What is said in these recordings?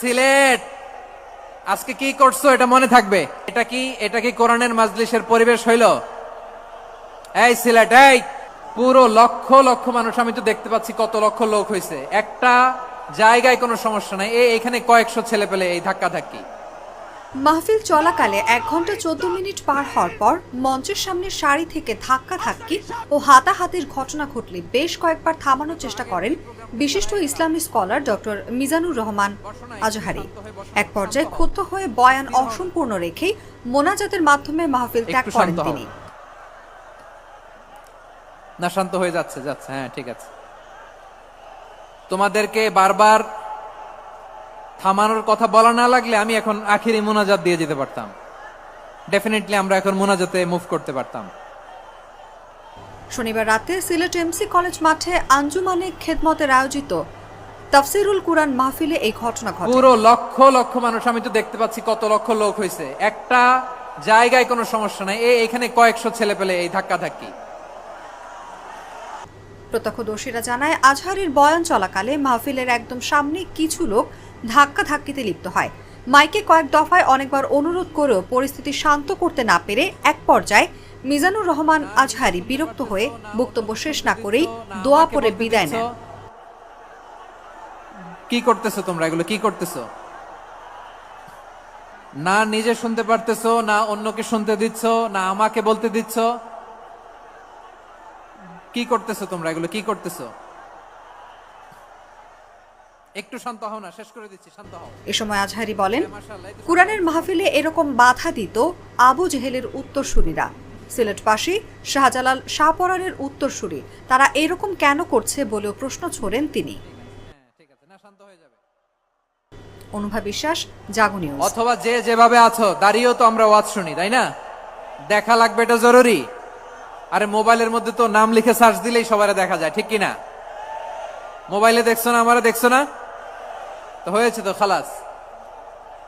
সিলেট। আজকে কি করছ? এটা মনে থাকবে। এটা কি? এটা কি কোরআনের মাজলিসের পরিবেশ হইল? এই সিলেট, এই! পুরো লক্ষ লক্ষ মানুষ, আমি তো দেখতে পাচ্ছি কত লক্ষ লোক হয়েছে একটা জায়গায় কোনো সমস্যা নাই। এখানে কয়েকশো ছেলে পেলে এই ধাক্কা ধাক্কি মাহফিল চলাকালে এক ঘণ্টা চোদ্দ মিনিট পার হওয়ার পর মঞ্চের সামনে সারি থেকে ধাক্কা ধাক্কি ও হাতাহাতির ঘটনা ঘটলে বেশ কয়েকবার থামানোর চেষ্টা করেন বিশিষ্ট ইসলামী স্কলার ডক্টর মিজানুর রহমান আজহারি। এক পর্যায়ে ক্ষুব্ধ হয়ে বয়ান অসম্পূর্ণ রেখেই মোনাজাতের মাধ্যমে মাহফিল ত্যাগ করেন তিনি। না শান্ত হয়ে যাচ্ছে যাচ্ছে হ্যাঁ ঠিক আছে। তোমাদেরকে বারবার থামানোর কথা বলা না লাগলে আমি এখন আখিরি মোনাজাত দিয়ে যেতে পারতাম। ডেফিনেটলি আমরা এখন মোনাজাতে মুভ করতে পারতাম। শনিবার রাতে সিলেট এমসি কলেজ মাঠে আঞ্জুমানে খেদমতের আয়োজিত তাফসিরুল কুরআন মাহফিলে এই ঘটনা ঘটে। পুরো লক্ষ লক্ষ মানুষ আমি তো দেখতে পাচ্ছি কত লক্ষ লোক হয়েছে একটা জায়গায় কোনো সমস্যা নাই। এই এখানে কয়েকশো ছেলে পেলে এই ধাক্কা ধাক্কি প্রত্যক্ষদর্শীরা জানায় আজহারের বয়ান চলাকালে মাহফিলের একদম সামনে কিছু লোক ধাক্কা ধাক্কিতে লিপ্ত হয়। মাইকে কয়েক দফায় অনেকবার অনুরোধ করেও পরিস্থিতি শান্ত করতে না পেরে এক পর্যায়ে মিজানুর রহমান আজহারি বিরক্ত হয়ে বক্তব্য শেষ না করেই দোয়া পরে বিদায় নেন। কি করতেছো তোমরা? এগুলো কি করতেছো? না নিজে শুনতে পারতেছো না অন্যকে শুনতে দিচ্ছ না আমাকে বলতে দিচ্ছ? কি করতেছো তোমরা? এগুলো কি করতেছো? একটু শান্ত হও না শেষ করে দিচ্ছি শান্ত হও। এ সময় আজহারি বলেন কুরআনের মাহফিলে এরকম বাধা দিত আবু জেহেলের উত্তরসূরিরা। সিলেটবাসী শাহজালাল শাহপরানের উত্তরসূরি। তারা এরকম কেন করছে বলেও প্রশ্ন ছোড়েন তিনি। অনুভা বিশ্বাস, জাগো অথবা যে যেভাবে আছো, দাঁড়িয়েও তো আমরা ওয়াজ শুনি, তাই না? দেখা লাগবে এটা জরুরি। আরে মোবাইলের মধ্যে তো নাম লিখে সার্চ দিলেই সবারে দেখা যায়, ঠিক কি না মোবাইলে দেখছ না, আমারে দেখছ না? তো হয়েছে তো, খালাস।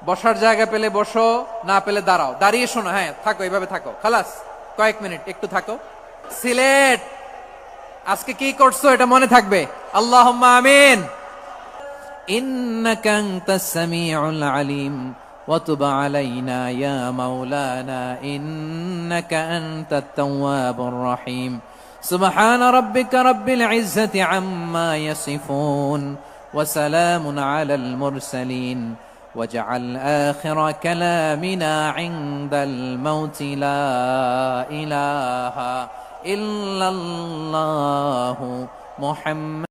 বসার জায়গা পেলে বসো, না পেলে দাঁড়াও। দাঁড়িয়ে শোনো হ্যাঁ থাকো, এইভাবে থাকো। খালাস। কয়েক মিনিট একটু থাকো সিলেট আজকে কি করছো এটা মনে থাকবে আল্লাহ আমিন إنك أنت السميع العليم وتب علينا يا مولانا إنك أنت التواب الرحيم سبحان ربك رب العزة عما يصفون وسلام على المرسلين واجعل آخر كلامنا عند الموت لا إله إلا الله محمد